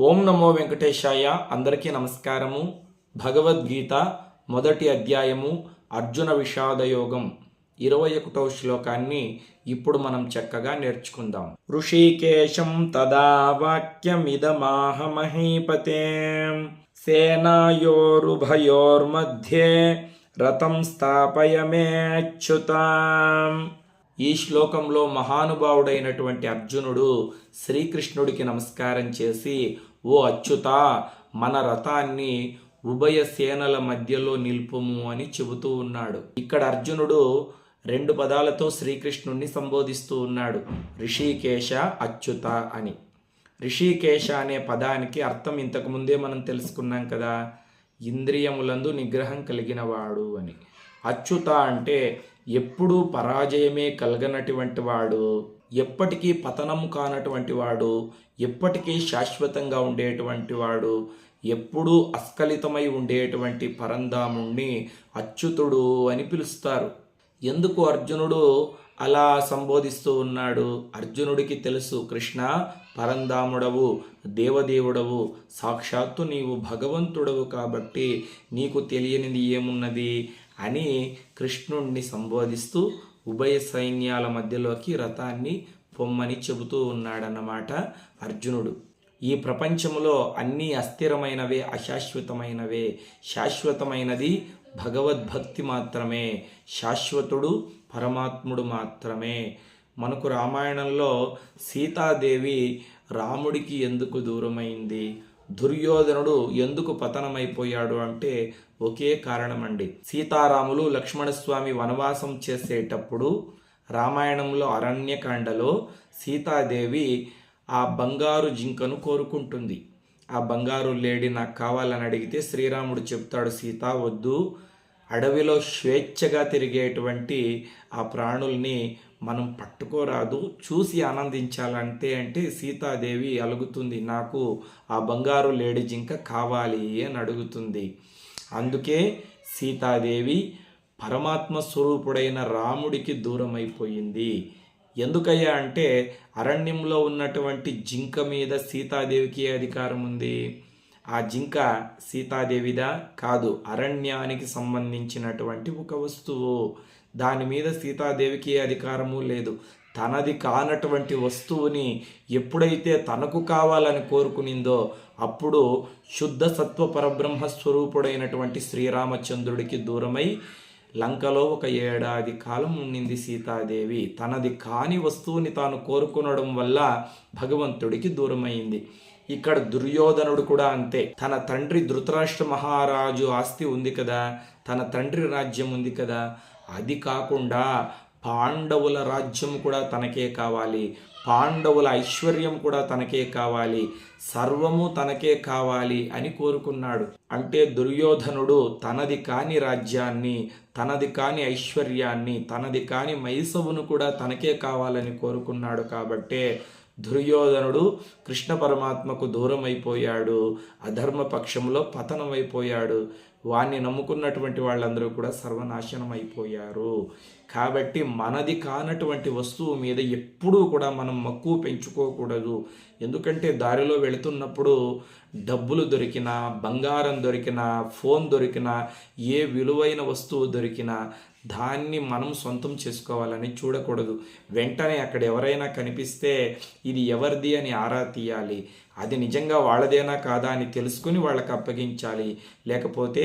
ఓం నమో వెంకటేశాయ. అందరికీ నమస్కారము. భగవద్గీత మొదటి అధ్యాయము అర్జున విషాదయోగం ఇరవై ఒకటవ శ్లోకాన్ని ఇప్పుడు మనం చక్కగా నేర్చుకుందాం. ఋషికేశం తదా వాక్యమిదమాహ మహీపతే సేనాయోరుభయోర్మధ్యే రథం స్థాపయమేచ్యుతాం. ఈ శ్లోకంలో మహానుభావుడైనటువంటి అర్జునుడు శ్రీకృష్ణుడికి నమస్కారం చేసి ఓ అచ్యుత మన రథాన్ని ఉభయ సేనల మధ్యలో నిల్పము అని చెబుతూ ఉన్నాడు. ఇక్కడ అర్జునుడు రెండు పదాలతో శ్రీకృష్ణుణ్ణి సంబోధిస్తూ ఉన్నాడు. రిషికేశ అచ్యుత అని. రిషికేశ అనే పదానికి అర్థం ఇంతకుముందే మనం తెలుసుకున్నాం కదా. ఇంద్రియములందు నిగ్రహం కలిగినవాడు అని. అచ్యుత అంటే ఎప్పుడూ పరాజయమే కలగనటువంటి వాడు ఎప్పటికీ పతనము కానటువంటి వాడు ఎప్పటికీ శాశ్వతంగా ఉండేటువంటి వాడు ఎప్పుడూ అస్కలితమై ఉండేటువంటి పరంధాముణ్ణి అచ్యుతుడు అని పిలుస్తారు. ఎందుకు అర్జునుడు అలా సంబోధిస్తూ ఉన్నాడు? అర్జునుడికి తెలుసు కృష్ణ పరంధాముడవు దేవదేవుడవు సాక్షాత్తు నీవు భగవంతుడవు కాబట్టి నీకు తెలియనిది ఏమున్నది? అని కృష్ణుణ్ణి సంబోధిస్తూ ఉభయ సైన్యాల మధ్యలోకి రథాన్ని పొమ్మని చెబుతూ ఉన్నాడన్నమాట అర్జునుడు. ఈ ప్రపంచంలో అన్నీ అస్థిరమైనవే అశాశ్వతమైనవే. శాశ్వతమైనది భగవద్భక్తి మాత్రమే. శాశ్వతుడు పరమాత్ముడు మాత్రమే. మనకు రామాయణంలో సీతాదేవి రాముడికి ఎందుకు దూరమైంది? దుర్యోధనుడు ఎందుకు పతనమైపోయాడు అంటే ఒకే కారణమండి. సీతారాములు లక్ష్మణస్వామి వనవాసం చేసేటప్పుడు రామాయణంలో అరణ్యకాండలో సీతాదేవి ఆ బంగారు జింకను కోరుకుంటుంది. ఆ బంగారు లేడి నాకు కావాలని అడిగితే శ్రీరాముడు చెప్తాడు సీత వద్దు. అడవిలో స్వేచ్ఛగా తిరిగేటువంటి ఆ ప్రాణుల్ని మనం పట్టుకోరాదు చూసి ఆనందించాలంటే అంటే సీతాదేవి అలుగుతుంది నాకు ఆ బంగారు లేడి జింక కావాలి అని అడుగుతుంది. అందుకే సీతాదేవి పరమాత్మ స్వరూపుడైన రాముడికి దూరమైపోయింది. ఎందుకయ్యా అంటే అరణ్యంలో ఉన్నటువంటి జింక మీద సీతాదేవికి ఏ అధికారం ఉంది? ఆ జింక సీతాదేవిదా? కాదు అరణ్యానికి సంబంధించినటువంటి ఒక వస్తువు. దాని మీద సీతాదేవికి అధికారము లేదు. తనది కానటువంటి వస్తువుని ఎప్పుడైతే తనకు కావాలని కోరుకునిందో అప్పుడు శుద్ధ సత్వ పరబ్రహ్మ స్వరూపుడైనటువంటి శ్రీరామచంద్రుడికి దూరమై లంకలో ఒక ఏడాది కాలం ఉండింది సీతాదేవి. తనది కాని వస్తువుని తాను కోరుకునడం వల్ల భగవంతుడికి దూరమైంది. ఇక్కడ దుర్యోధనుడు కూడా అంతే. తన తండ్రి ధృతరాష్ట్ర మహారాజు ఆస్తి ఉంది కదా? తన తండ్రి రాజ్యం ఉంది కదా? అది కాకుండా పాండవుల రాజ్యం కూడా తనకే కావాలి. పాండవుల ఐశ్వర్యం కూడా తనకే కావాలి. సర్వము తనకే కావాలి అని కోరుకున్నాడు. అంటే దుర్యోధనుడు తనది కాని రాజ్యాన్ని తనది కాని ఐశ్వర్యాన్ని తనది కాని మైసవును కూడా తనకే కావాలని కోరుకున్నాడు కాబట్టే దుర్యోధనుడు కృష్ణ పరమాత్మకు దూరం అయిపోయాడు అధర్మ పక్షంలో పతనమైపోయాడు. వాణ్ణి నమ్ముకున్నటువంటి వాళ్ళందరూ కూడా సర్వనాశనం అయిపోయారు కాబట్టి మనది కానటువంటి వస్తువు మీద ఎప్పుడూ కూడా మనం మక్కువ పెంచుకోకూడదు. ఎందుకంటే దారిలో వెళుతున్నప్పుడు డబ్బులు దొరికినా బంగారం దొరికినా ఫోన్ దొరికినా ఏ విలువైన వస్తువు దొరికినా దాన్ని మనం సొంతం చేసుకోవాలని చూడకూడదు. వెంటనే అక్కడ ఎవరైనా కనిపిస్తే ఇది ఎవరిది అని ఆరా తీయాలి. అది నిజంగా వాళ్ళదేనా కాదా అని తెలుసుకుని వాళ్ళకి అప్పగించాలి. లేకపోతే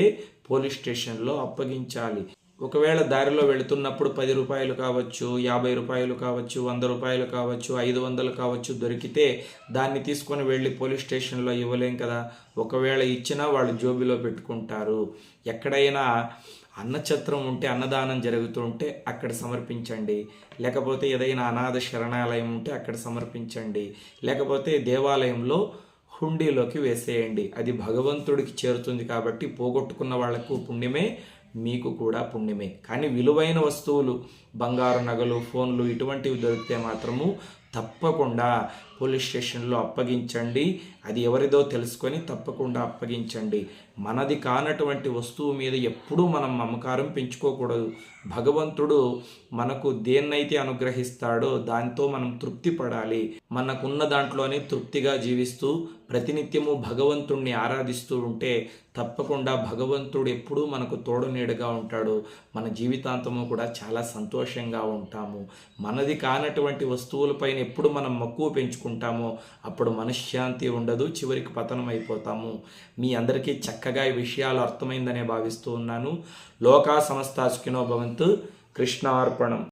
పోలీస్ స్టేషన్లో అప్పగించాలి. ఒకవేళ దారిలో వెళుతున్నప్పుడు పది రూపాయలు కావచ్చు యాభై రూపాయలు కావచ్చు వంద రూపాయలు కావచ్చు ఐదు వందలు కావచ్చు దొరికితే దాన్ని తీసుకొని వెళ్ళి పోలీస్ స్టేషన్లో ఇవ్వలేం కదా. ఒకవేళ ఇచ్చినా వాళ్ళు జోబిలో పెట్టుకుంటారు. ఎక్కడైనా అన్నఛత్రం ఉంటే అన్నదానం జరుగుతుంటే అక్కడ సమర్పించండి. లేకపోతే ఏదైనా అనాథ శరణాలయం ఉంటే అక్కడ సమర్పించండి. లేకపోతే దేవాలయంలో హుండీలోకి వేసేయండి. అది భగవంతుడికి చేరుతుంది కాబట్టి పోగొట్టుకున్న వాళ్ళకు పుణ్యమే మీకు కూడా పుణ్యమే. కానీ విలువైన వస్తువులు బంగారు నగలు ఫోన్లు ఇటువంటివి దొరికితే మాత్రము తప్పకుండా పోలీస్ స్టేషన్లో అప్పగించండి. అది ఎవరిదో తెలుసుకొని తప్పకుండా అప్పగించండి. మనది కానటువంటి వస్తువు మీద ఎప్పుడూ మనం మమకారం పెంచుకోకూడదు. భగవంతుడు మనకు దేన్నైతే అనుగ్రహిస్తాడో దాంతో మనం తృప్తి పడాలి మనకున్న దాంట్లోనే తృప్తిగా జీవిస్తూ ప్రతినిత్యము భగవంతుణ్ణి ఆరాధిస్తూ ఉంటే తప్పకుండా భగవంతుడు ఎప్పుడూ మనకు తోడు నీడగా ఉంటాడు. మన జీవితాంతము కూడా చాలా సంతోషంగా ఉంటాము. మనది కానటువంటి వస్తువులపైన ఎప్పుడు మనం మక్కువ తీసుకుంటామో అప్పుడు మనశ్శాంతి ఉండదు చివరికి పతనం అయిపోతాము మీ అందరికీ చక్కగా ఈ విషయాలు అర్థమైందనే భావిస్తూ ఉన్నాను. లోకా సమస్త సుఖినో భవంతు కృష్ణార్పణం.